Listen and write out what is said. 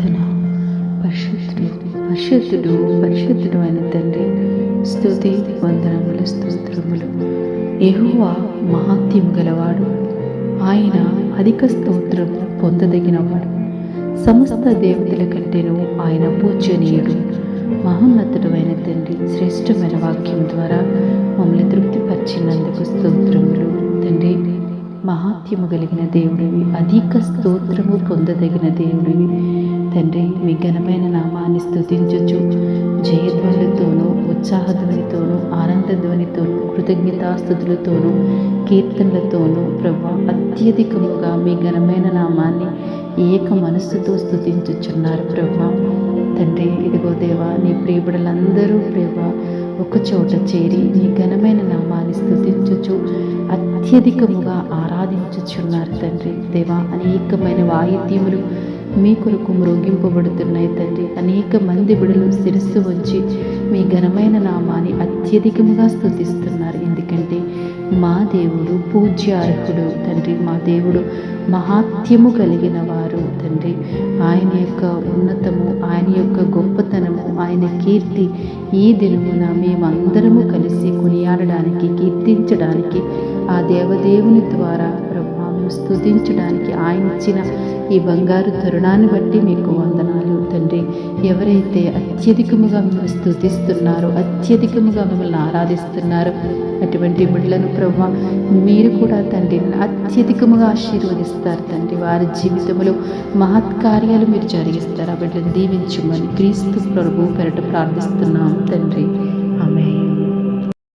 ప్రార్థన. పరిశుద్ధుడు పరిశుద్ధుడు పరిశుద్ధుడు అయిన తండ్రి స్థుతి వందనములు స్తోత్రములు. యెహోవా మహాత్యం గలవాడు. ఆయన అధిక స్తోత్రం పొందదగినవాడు. సమస్త దేవతల కంటేను ఆయన పూజనీయుడు. మహోన్నతుడు అయిన తండ్రి శ్రేష్టమైన వాక్యం ద్వారా మమ్మల్ని తృప్తిపరిచినందుకు స్తోత్రములు. తండ్రి మహాత్యము కలిగిన దేవుడివి అధిక స్తోత్రము పొందదగిన దేవుడివి. తండ్రి మీ ఘనమైన నామాన్ని స్థుతించుచు జయధ్వనితోనూ ఉత్సాహధ్వనితోనూ ఆనందధ్వనితోనూ కృతజ్ఞతాస్థుతులతోనూ కీర్తనలతోనూ ప్రభా అత్యధికముగా మీ ఘనమైన నామాన్ని ఏక మనస్సుతో స్థుతించుచున్నారు ప్రభా. తండ్రి ఇదిగో దేవా నీ ప్రియబిడలందరూ ప్రభా ఒక చోట చేరి నీ ఘనమైన నామాన్ని స్థుతించుచు అత్యధికముగా ఆరాధించుచున్నారు తండ్రి. దేవా అనేకమైన వాయిద్యములు మీ కొరకు మ్రోగింపబడుతున్నాయి తండ్రి అనేక మంది బిడలు శిరస్సు వచ్చి మీ ఘనమైన నామాన్ని అత్యధికముగా స్థుతిస్తున్నారు ఎందుకంటే మా దేవుడు పూజ్యార్హుడు తండ్రి. మా దేవుడు మహాత్యము కలిగిన వారు తండ్రి. ఆయన యొక్క ఉన్నతము ఆయన యొక్క గొప్పతనము ఆయన కీర్తి ఈ దినమున మేమందరము కలిసి కొనియాడడానికి కీర్తించడానికి ఆ దేవదేవుని ద్వారా ప్రభావం స్థుతించడానికి ఆయన ఇచ్చిన ఈ బంగారు తరుణాన్ని బట్టి మీకు వందనాలు తండ్రి. ఎవరైతే అత్యధికముగా మిమ్మల్ని స్థుతిస్తున్నారో అత్యధికముగా మిమ్మల్ని ఆరాధిస్తున్నారో అటువంటి బిడ్డలను ప్రభా మీరు కూడా తండ్రి అత్యధికముగా ఆశీర్వదిస్తారు తండ్రి. వారి జీవితంలో మహత్కార్యాలు మీరు జరిగిస్తారు. ఆ బిడ్డలను దీవించమని క్రీస్తు ప్రభు పెరట ప్రార్థిస్తున్నాం తండ్రి. ఆమె